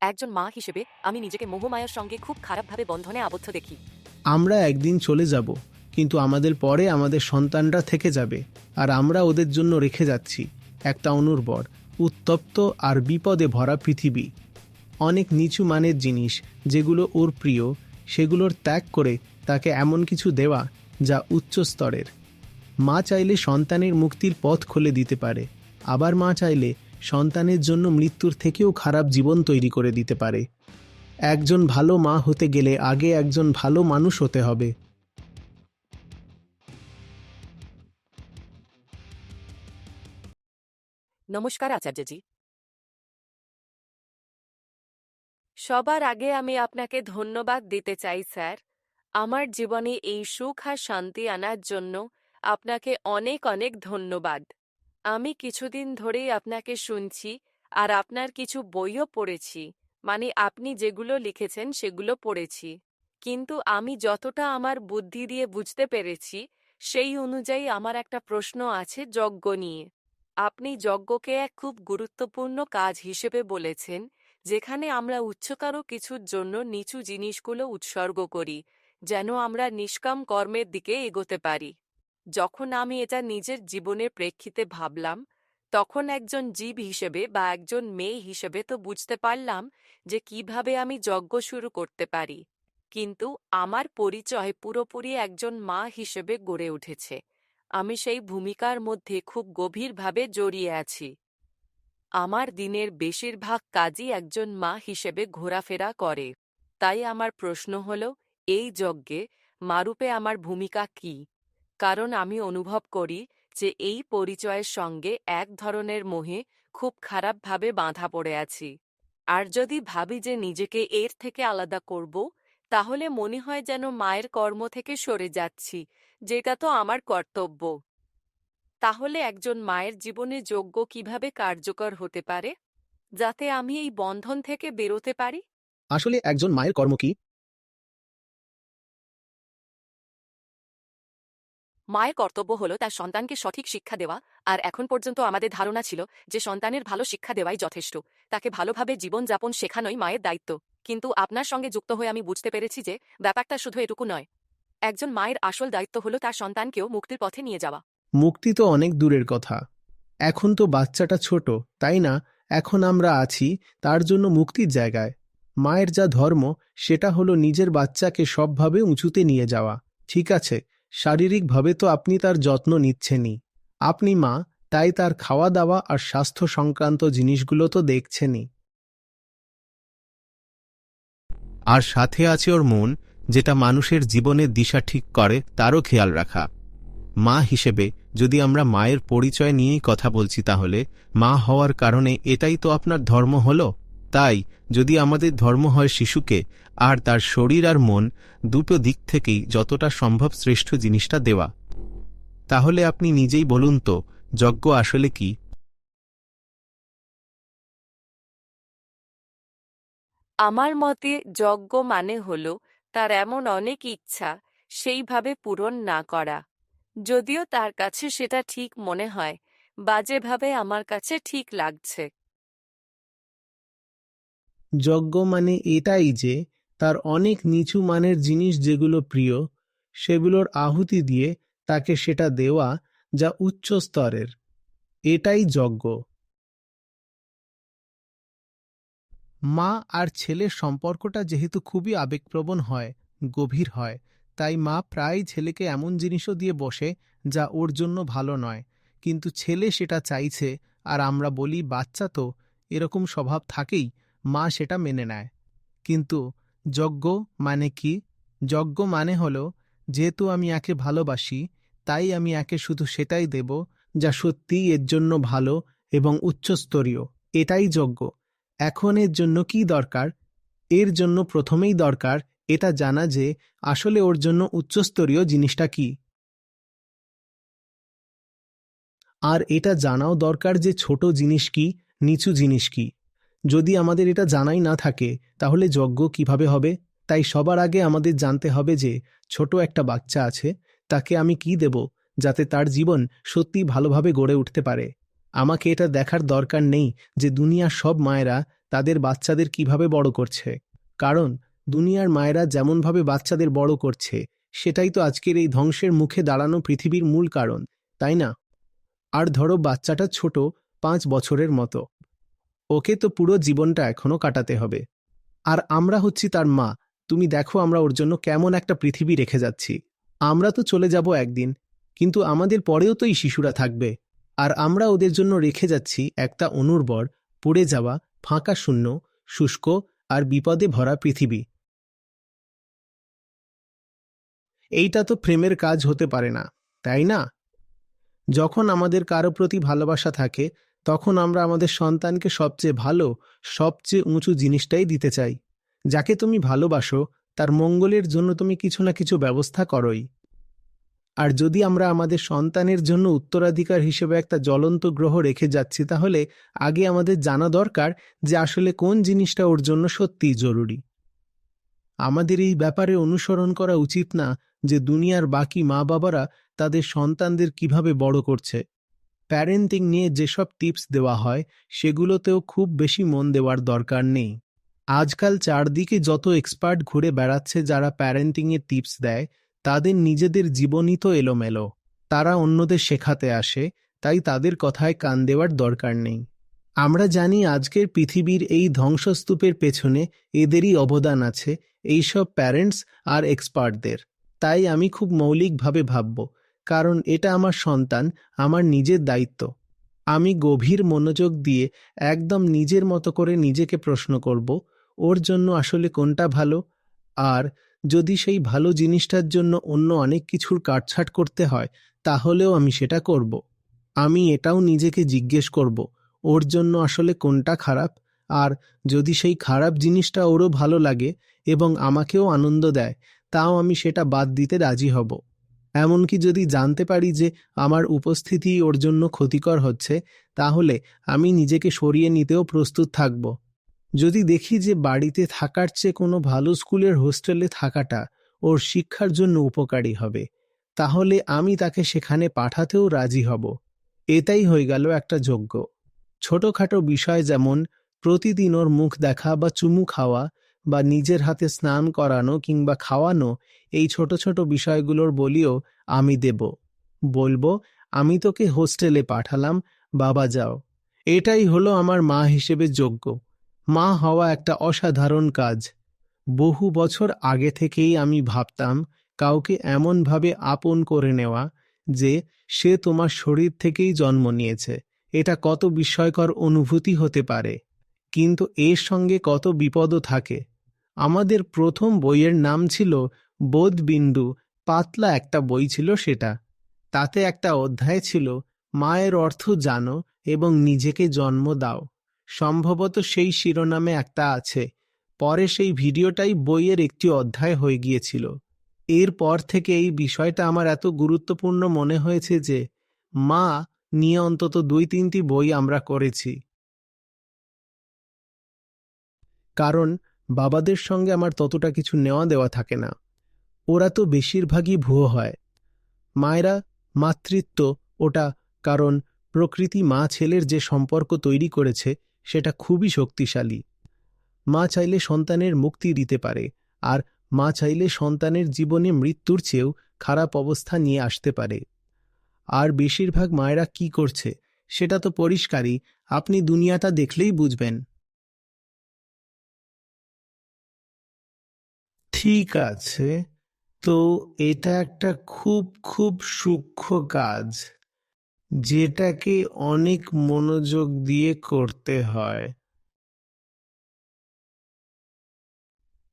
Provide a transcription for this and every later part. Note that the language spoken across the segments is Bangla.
একজন মা হিসেবে আমি নিজেকে মোহমায়ার সঙ্গে খুব খারাপভাবে বন্ধনে আবদ্ধ দেখি। আমরা একদিন চলে যাব, কিন্তু আমাদের পরে আমাদের সন্তানরা থেকে যাবে, আর আমরা ওদের জন্য রেখে যাচ্ছি। একটা অনুর্বর, উত্তপ্ত আর বিপদে ভরা পৃথিবী। অনেক নিচু মানের জিনিস, যেগুলো ওর প্রিয়, সেগুলোর ত্যাগ করে তাকে এমন কিছু দেওয়া যা উচ্চ স্তরের। মা চাইলে সন্তানের মুক্তির পথ খুলে দিতে পারে, আবার মা চাইলে সন্তানের জন্য মৃত্যুর থেকেও খারাপ জীবন তৈরি করে দিতে পারে। একজন ভালো মা হতে গেলে আগে একজন ভালো মানুষ হতে হবে। নমস্কার আচার্যজি। সবার আগে আমি আপনাকে ধন্যবাদ দিতে চাই, স্যার। আমার জীবনে এই সুখ আর শান্তি আনার জন্য আপনাকে অনেক অনেক ধন্যবাদ। আমি কিছুদিন ধরেই আপনাকে শুনছি আর আপনার কিছু বইও পড়েছি। মানে আপনি যেগুলো লিখেছেন সেগুলো পড়েছি। কিন্তু আমি যতটা আমার বুদ্ধি দিয়ে বুঝতে পেরেছি, সেই অনুযায়ী আমার একটা প্রশ্ন আছে যজ্ঞ নিয়ে। আপনি যজ্ঞকে এক খুব গুরুত্বপূর্ণ কাজ হিসেবে বলেছেন, যেখানে আমরা উচ্চকারও কিছুর জন্য নিচু জিনিসগুলো উৎসর্গ করি, যেন আমরা নিষ্কাম কর্মের দিকে এগোতে পারি। যখন আমি এটা নিজের জীবনের প্রেক্ষিতে ভাবলাম, তখন একজন জীব হিসেবে বা একজন মেয়ে হিসেবে তো বুঝতে পারলাম যে কীভাবে আমি যজ্ঞ শুরু করতে পারি। কিন্তু আমার পরিচয় পুরোপুরি একজন মা হিসেবে গড়ে উঠেছে। আমি সেই ভূমিকার মধ্যে খুব গভীরভাবে জড়িয়ে আছি। আমার দিনের বেশিরভাগ কাজই একজন মা হিসেবে ঘোরাফেরা করে। তাই আমার প্রশ্ন হল, এই যজ্ঞে মারূপে আমার ভূমিকা কি? কারণ আমি অনুভব করি যে এই পরিচয়ের সঙ্গে এক ধরনের মোহে খুব খারাপভাবে বাঁধা পড়ে আছি। আর যদি ভাবি যে নিজেকে এর থেকে আলাদা করব, তাহলে মনে হয় যেন মায়ের কর্ম থেকে সরে যাচ্ছি, যেটা তো আমার কর্তব্য। তাহলে একজন মায়ের জীবনে যোগ্য কীভাবে কার্যকর হতে পারে? যাতে আমি এই বন্ধন থেকে বেরোতে পারি? আসলে একজন মায়ের কর্ম কি? মায়ের কর্তব্য হলো তার সন্তানকে সঠিক শিক্ষা দেওয়া, আর এখন পর্যন্ত আমাদের ধারণা ছিল যে সন্তানের ভালো শিক্ষা দেওয়াই যথেষ্ট। তাকে ভালোভাবে জীবনযাপন শেখানোই মায়ের দায়িত্ব। কিন্তু আপনার সঙ্গে যুক্ত হয়ে আমি বুঝতে পেরেছি যে ব্যাপারটা শুধু এটুকু নয়। একজন মায়ের আসল দায়িত্ব হলো তার সন্তানকেও মুক্তির পথে নিয়ে যাওয়া। মুক্তি তো অনেক দূরের কথা। এখন তো বাচ্চাটা ছোট, তাই না? এখন আমরা আছি তার জন্য মুক্তির জায়গায়। মায়ের যা ধর্ম, সেটা হলো নিজের বাচ্চাকে সবভাবে উঁচুতে নিয়ে যাওয়া। ঠিক আছে শারীরিকভাবে তো আপনি তার যত্ন নিচ্ছেনই। আপনি মা, তাই তার খাওয়া দাওয়া আর স্বাস্থ্য সংক্রান্ত জিনিসগুলো তো দেখছেনই। আর সাথে আছে ওর মন, যেটা মানুষের জীবনের দিশা ঠিক করে, তারও খেয়াল রাখা। মা হিসেবে, যদি আমরা মায়ের পরিচয় নিয়েই কথা বলছি তাহলে, মা হওয়ার কারণে এটাই তো আপনার ধর্ম হল? তাই যদি আমাদের ধর্ম হয় শিশুকে, আর তার শরীর আর মন দুটো দিক থেকেই যতটা সম্ভব শ্রেষ্ঠ জিনিসটা দেওয়া। তাহলে আপনি নিজেই বলুন তো, যজ্ঞ আসলে কি? আমার মতে যজ্ঞ মানে হল তার এমন অনেক ইচ্ছা, সেইভাবে পূরণ না করা। যদিও তার কাছে সেটা ঠিক মনে হয় বাজেভাবে আমার কাছে ঠিক লাগছে। যজ্ঞ মানে এটাই যে, তার অনেক নিচু মানের জিনিস যেগুলো প্রিয়, সেগুলোর আহুতি দিয়ে তাকে সেটা দেওয়া যা উচ্চ স্তরের। এটাই যজ্ঞ। মা আর ছেলের সম্পর্কটা যেহেতু খুবই আবেগপ্রবণ হয়, গভীর হয়, তাই মা প্রায় ছেলেকে এমন জিনিসও দিয়ে বসে যা ওর জন্য ভালো নয়। কিন্তু ছেলে সেটা চাইছে, আর আমরা বলি বাচ্চা তো, এরকম স্বভাব থাকেই মা সেটা মেনে নেয়। কিন্তু যজ্ঞ মানে কি? যজ্ঞ মানে হল, যেহেতু আমি একে ভালোবাসি, তাই আমি একে শুধু সেটাই দেব, যা সত্যিই এর জন্য ভালো এবং উচ্চস্তরীয়। এটাই যজ্ঞ। এখন এর জন্য কি দরকার? এর জন্য প্রথমেই দরকার এটা জানা যে আসলে ওর জন্য উচ্চস্তরীয় জিনিসটা কি। আর এটা জানাও দরকার যে ছোট জিনিস কি, নিচু জিনিস কি। যদি আমাদের এটা জানাই না থাকে, তাহলে যজ্ঞ কীভাবে হবে? তাই সবার আগে আমাদের জানতে হবে যে, ছোট একটা বাচ্চা আছে, তাকে আমি কি দেব যাতে তার জীবন সত্যি ভালোভাবে গড়ে উঠতে পারে? আমাকে এটা দেখার দরকার নেই যে দুনিয়ার সব মায়েরা তাদের বাচ্চাদের কীভাবে বড় করছে। কারণ, দুনিয়ার মায়েরা যেমনভাবে বাচ্চাদের বড় করছে, সেটাই তো আজকের এই ধ্বংসের মুখে দাঁড়ানো পৃথিবীর মূল কারণ, তাই না? আর ধরো বাচ্চাটা ছোট পাঁচ বছরের মতো। ওকে তো পুরো জীবনটা এখনও কাটাতে হবে। আর আমরা হচ্ছি তার মা। তুমি দেখো আমরা ওর জন্য কেমন একটা পৃথিবী রেখে যাচ্ছি। আমরা তো চলে যাব একদিন, কিন্তু আমাদের পরেও তো এই শিশুরা থাকবে। আর আমরা ওদের জন্য রেখে যাচ্ছি একটা অনুর্বর, পড়ে যাওয়া, ফাঁকা শূন্য, শুষ্ক আর বিপদে ভরা পৃথিবী। এইটা তো প্রেমের কাজ হতে পারে না, তাই না? যখন আমাদের কারও প্রতি ভালোবাসা থাকে তখন আমরা আমাদের সন্তানকে সবচেয়ে ভালো, সবচেয়ে উঁচু জিনিসটাই দিতে চাই। যাকে তুমি ভালোবাসো, তার মঙ্গলের জন্য তুমি কিছু না কিছু ব্যবস্থা করোই। আর যদি আমরা আমাদের সন্তানের জন্য উত্তরাধিকার হিসেবে একটা জ্বলন্ত গ্রহ রেখে যাচ্ছি, তাহলে আগে আমাদের জানা দরকার যে আসলে কোন জিনিসটা ওর জন্য সত্যিই জরুরি। আমাদের এই ব্যাপারে অনুসরণ করা উচিত না যে দুনিয়ার বাকি মা বাবারা তাদের সন্তানদের কীভাবে বড় করছে। প্যারেন্টিং নিয়ে যেসব টিপস দেওয়া হয়, সেগুলোতেও খুব বেশি মন দেওয়ার দরকার নেই। আজকাল চারদিকে যত এক্সপার্ট ঘুরে বেড়াচ্ছে যারা প্যারেন্টিংয়ে টিপস দেয়, তাদের নিজেদের জীবনই তো এলোমেলো। তারা অন্যদের শেখাতে আসে, তাই তাদের কথায় কান দেওয়ার দরকার নেই। আমরা জানি আজকের পৃথিবীর এই ধ্বংসস্তূপের পেছনে এদেরই অবদান আছে, এইসব প্যারেন্টস আর এক্সপার্টদের। তাই আমি খুব মৌলিকভাবে ভাবব কারণ এটা আমার সন্তান, আমার নিজের দায়িত্ব। আমি গভীর মনোযোগ দিয়ে একদম নিজের মতো করে নিজেকে প্রশ্ন করব, ওর জন্য আসলে কোনটা ভালো? আর যদি সেই ভালো জিনিসটার জন্য অন্য অনেক কিছুর কাটছাট করতে হয়, তাহলেও আমি সেটা করব। আমি এটাও নিজেকে জিজ্ঞেস করব, ওর জন্য আসলে কোনটা খারাপ? আর যদি সেই খারাপ জিনিসটা ওরও ভালো লাগে এবং আমাকেও আনন্দ দেয়, তাও আমি সেটা বাদ দিতে রাজি হব। এমনকি যদি জানতে পারি যে আমার উপস্থিতি ওর জন্য ক্ষতিকর হচ্ছে, তাহলে আমি নিজেকে সরিয়ে নিতেও প্রস্তুত থাকব। যদি দেখি যে বাড়িতে থাকার চেয়ে কোনো ভালো স্কুলের হোস্টেলে থাকাটা ওর শিক্ষার জন্য উপকারী হবে, তাহলে আমি তাকে সেখানে পাঠাতেও রাজি হব। এটাই হয়ে গেল একটা যোগ্য ছোটখাটো বিষয় যেমন প্রতিদিন ওর মুখ দেখা বা চুমু খাওয়া বা নিজের হাতে স্নান করানো কিংবা খাওয়ানো এই ছোট ছোট বিষয়গুলোর বলিও আমি দেব। বলব, আমি তোকে হোস্টেলে পাঠালাম, বাবা যাও। এটাই হলো আমার মা হিসেবে যোগ্য। মা হওয়া একটা অসাধারণ কাজ। বহু বছর আগে থেকেই আমি ভাবতাম, কাউকে এমনভাবে আপন করে নেওয়া যে সে তোমার শরীর থেকেই জন্ম নিয়েছে। এটা কত বিস্ময়কর অনুভূতি হতে পারে। কিন্তু এর সঙ্গে কত বিপদও থাকে। আমাদের প্রথম বইয়ের নাম ছিল বোধবিন্দু। পাতলা একটা বই ছিল সেটা। তাতে একটা অধ্যায় ছিল, মায়ের অর্থ জানো এবং নিজেকে জন্ম দাও। সম্ভবত সেই শিরোনামে একটা আছে। পরে সেই ভিডিওটাই বইয়ের একটি অধ্যায় হয়ে গিয়েছিল। এরপর থেকে এই বিষয়টা আমার এত গুরুত্বপূর্ণ মনে হয়েছে যে, মা নিয়ে অন্তত দুই তিনটি বই আমরা করেছি। কারণ বাবাদের সঙ্গে আমার ততটা কিছু নেওয়া দেওয়া থাকে না। ওরা তো বেশিরভাগই ভুয়ো হয়। মায়েরা মাতৃত্ব ওটা কারণ প্রকৃতি মা ছেলের যে সম্পর্ক তৈরি করেছে, সেটা খুবই শক্তিশালী। মা চাইলে সন্তানের মুক্তি দিতে পারে, আর মা চাইলে সন্তানের জীবনে মৃত্যুর চেয়েও খারাপ অবস্থা নিয়ে আসতে পারে। আর বেশিরভাগ মায়েরা কি করছে, সেটা তো পরিষ্কারই, আপনি দুনিয়াটা দেখলেই বুঝবেন। ঠিক আছে, তো এটা একটা খুব খুব সূক্ষ্ম কাজ, যেটাকে অনেক মনোযোগ দিয়ে করতে হয়।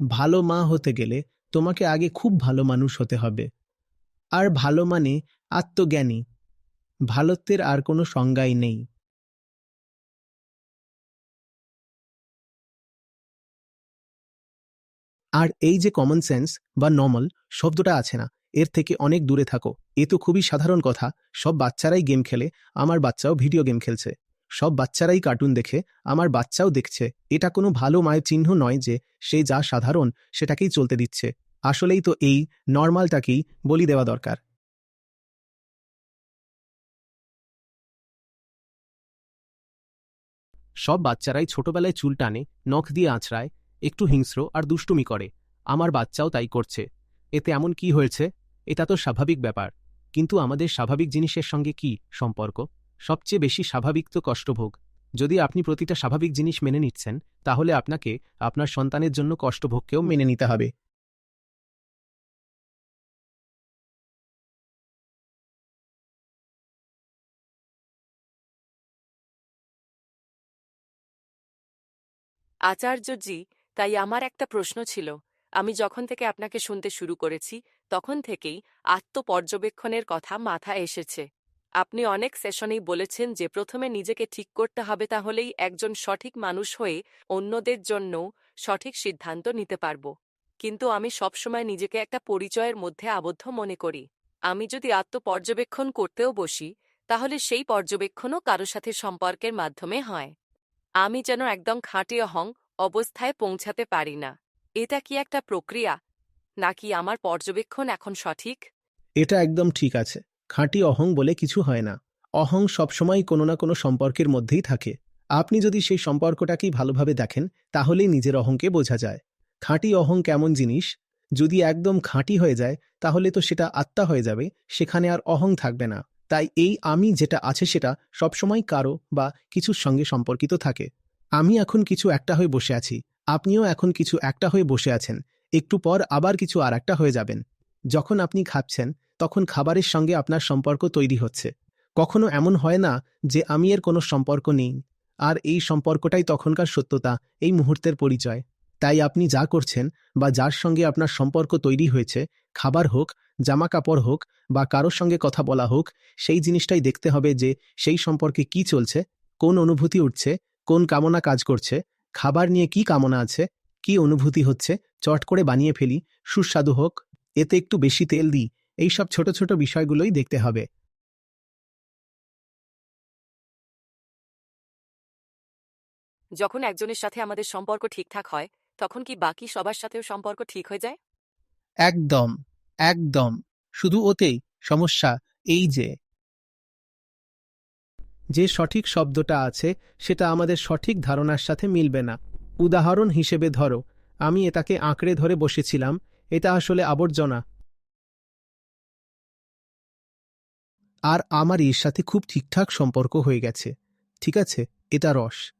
ভালো মা হতে গেলে তোমাকে আগে খুব ভালো মানুষ হতে হবে। আর ভালো মানে আত্মজ্ঞানী, ভালোত্বের আর কোনো সংজ্ঞাই নেই। আর এই যে কমন সেন্স বা নর্মাল শব্দটা আছে না, এর থেকে অনেক দূরে থাকো। এ তো খুবই সাধারণ কথা, সব বাচ্চারাই গেম খেলে, আমার বাচ্চাও ভিডিও গেম খেলছে। সব বাচ্চারাই কার্টুন দেখে, আমার বাচ্চাও দেখছে। এটা কোনো ভালো মায়ের চিহ্ন নয় যে, সে যা সাধারণ সেটাকেই চলতে দিচ্ছে। আসলেই তো এই নর্মালটাকেই বলি দেওয়া দরকার। সব বাচ্চারাই ছোটবেলায় চুল টানে, নখ দিয়ে আঁচড়ায় একটু হিংস্র আর দুষ্টুমি করে। আমার বাচ্চাও তাই করছে। এতে এমন কি হয়েছে? এটা তো স্বাভাবিক ব্যাপার। কিন্তু আমাদের স্বাভাবিক জিনিসের সঙ্গে কি সম্পর্ক? সবচেয়ে বেশি স্বাভাবিক তো কষ্টভোগ। যদি আপনি প্রতিটা স্বাভাবিক জিনিস মেনে নিচ্ছেন, তাহলে আপনাকে আপনার সন্তানের জন্য কষ্টভোগকেও মেনে নিতে হবে। আচার্যজি তাই আমার একটা প্রশ্ন ছিল। আমি যখন থেকে আপনাকে শুনতে শুরু করেছি, তখন থেকেই আত্মপর্যবেক্ষণের কথা মাথা এসেছে। আপনি অনেক সেশনেই বলেছেন যে প্রথমে নিজেকে ঠিক করতে হবে তাহলেই একজন সঠিক মানুষ হয়ে অন্যদের জন্য সঠিক সিদ্ধান্ত নিতে পারব। কিন্তু আমি সবসময় নিজেকে একটা পরিচয়ের মধ্যে আবদ্ধ মনে করি। আমি যদি আত্মপর্যবেক্ষণ করতেও বসি, তাহলে সেই পর্যবেক্ষণও কারও সাথে সম্পর্কের মাধ্যমে হয়। আমি যেন একদম খাঁটি অহং অবস্থায় পৌঁছাতে পারি না। এটা কি একটা প্রক্রিয়া? নাকি আমার পর্যবেক্ষণ এখন সঠিক? এটা একদম ঠিক আছে। খাঁটি অহং বলে কিছু হয় না। অহং সবসময় কোনো না কোনো সম্পর্কের মধ্যেই থাকে। আপনি যদি সেই সম্পর্কটাকেই ভালোভাবে দেখেন, তাহলেই নিজের অহংকে বোঝা যায়। খাঁটি অহং কেমন জিনিস? যদি একদম খাঁটি হয়ে যায়, তাহলে তো সেটা আত্মা হয়ে যাবে, সেখানে আর অহং থাকবে না। তাই এই আমি যেটা আছে সেটা সবসময় কারও বা কিছুর সঙ্গে সম্পর্কিত থাকে। আমি এখন কিছু একটা হয়ে বসে আছি। আপনিও এখন কিছু একটা হয়ে বসে আছেন। একটু পর আবার কিছু আর একটা হয়ে যাবেন। যখন আপনি খাচ্ছেন, তখন খাবারের সঙ্গে আপনার সম্পর্ক তৈরি হচ্ছে। কখনো এমন হয় না যে আমি এর কোনো সম্পর্ক নেই। আর এই সম্পর্কটাই তখনকার সত্যতা, এই মুহূর্তের পরিচয়। তাই আপনি যা করছেন বা যার সঙ্গে আপনার সম্পর্ক তৈরি হয়েছে, খাবার হোক জামা কাপড় হোক বা কারোর সঙ্গে কথা বলা হোক, সেই জিনিসটাই দেখতে হবে যে সেই সম্পর্কে কি চলছে, কোন অনুভূতি উঠছে কোন কামনা কাজ করছে খাবার নিয়ে কি কামনা আছে কি অনুভূতি হচ্ছে চট করে বানিয়ে ফেলি সুস্বাদু হোক এতে একটু বেশি তেল দিই এইসব ছোট ছোট বিষয়গুলোই দেখতে হবে। যখন একজনের সাথে আমাদের সম্পর্ক ঠিকঠাক হয় তখন কি বাকি সবার সাথেও সম্পর্ক ঠিক হয়ে যায়? একদম একদম শুধু ওতেই সমস্যা এই যে। যে সঠিক শব্দটা আছে, সেটা আমাদের সঠিক ধারণার সাথে মিলবে না। উদাহরণ হিসেবে ধরো, আমি এটাকে আঁকড়ে ধরে বসেছিলাম, এটা আসলে আবর্জনা। আর আমার এর সাথে খুব ঠিকঠাক সম্পর্ক হয়ে গেছে, ঠিক আছে? এটা রস।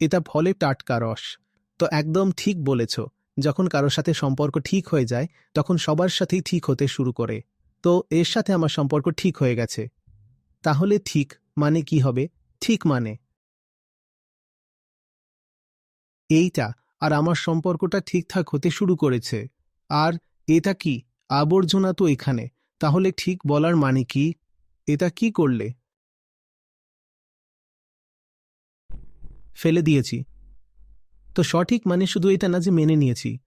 এটা ফলে টাটকা রস। তো একদম ঠিক বলেছ, যখন কারোর সাথে সম্পর্ক ঠিক হয়ে যায়, তখন সবার সাথেই ঠিক হতে শুরু করে। তো এর সাথে আমার সম্পর্ক ঠিক হয়ে গেছে। তাহলে ঠিক মানে কি হবে? ঠিক মানে। এইটা আর আমার সম্পর্কটা ঠিকঠাক হতে শুরু করেছে। আর এটা কি? আবর্জনা তো এখানে। তাহলে ঠিক বলার মানে কি? এটা কি করলে? ফেলে দিয়েছি। তো সঠিক মানে শুধু এটা না যে মেনে নিয়েছি।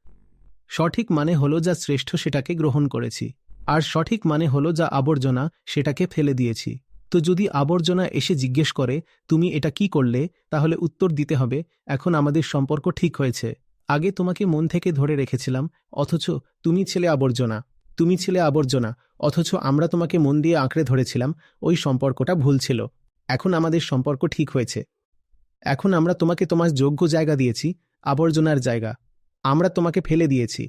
সঠিক মানে হলো যা শ্রেষ্ঠ সেটাকে গ্রহণ করেছি। আর সঠিক মানে হলো যা আবর্জনা সেটাকে ফেলে দিয়েছি। তো যদি আবর্জনা এসে জিজ্ঞেস করে, তুমি এটা কি করলে? তাহলে উত্তর দিতে হবে, এখন আমাদের সম্পর্ক ঠিক হয়েছে। আগে তোমাকে মন থেকে ধরে রেখেছিলাম, অথচ তুমি ছেলে আবর্জনা। তুমি ছিলে আবর্জনা, অথচ আমরা তোমাকে মন দিয়ে আঁকড়ে ধরেছিলাম, ওই সম্পর্কটা ভুল ছিল। এখন আমাদের সম্পর্ক ঠিক হয়েছে। এখন আমরা তোমাকে তোমার যোগ্য জায়গা দিয়েছি, আবর্জনার জায়গা। আমরা তোমাকে ফেলে দিয়েছি।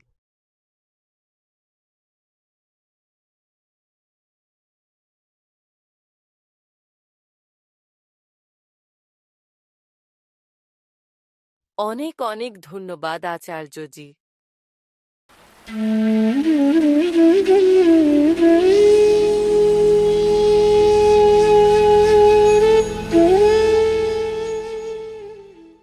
অনেক অনেক ধন্যবাদ আচার্যজি।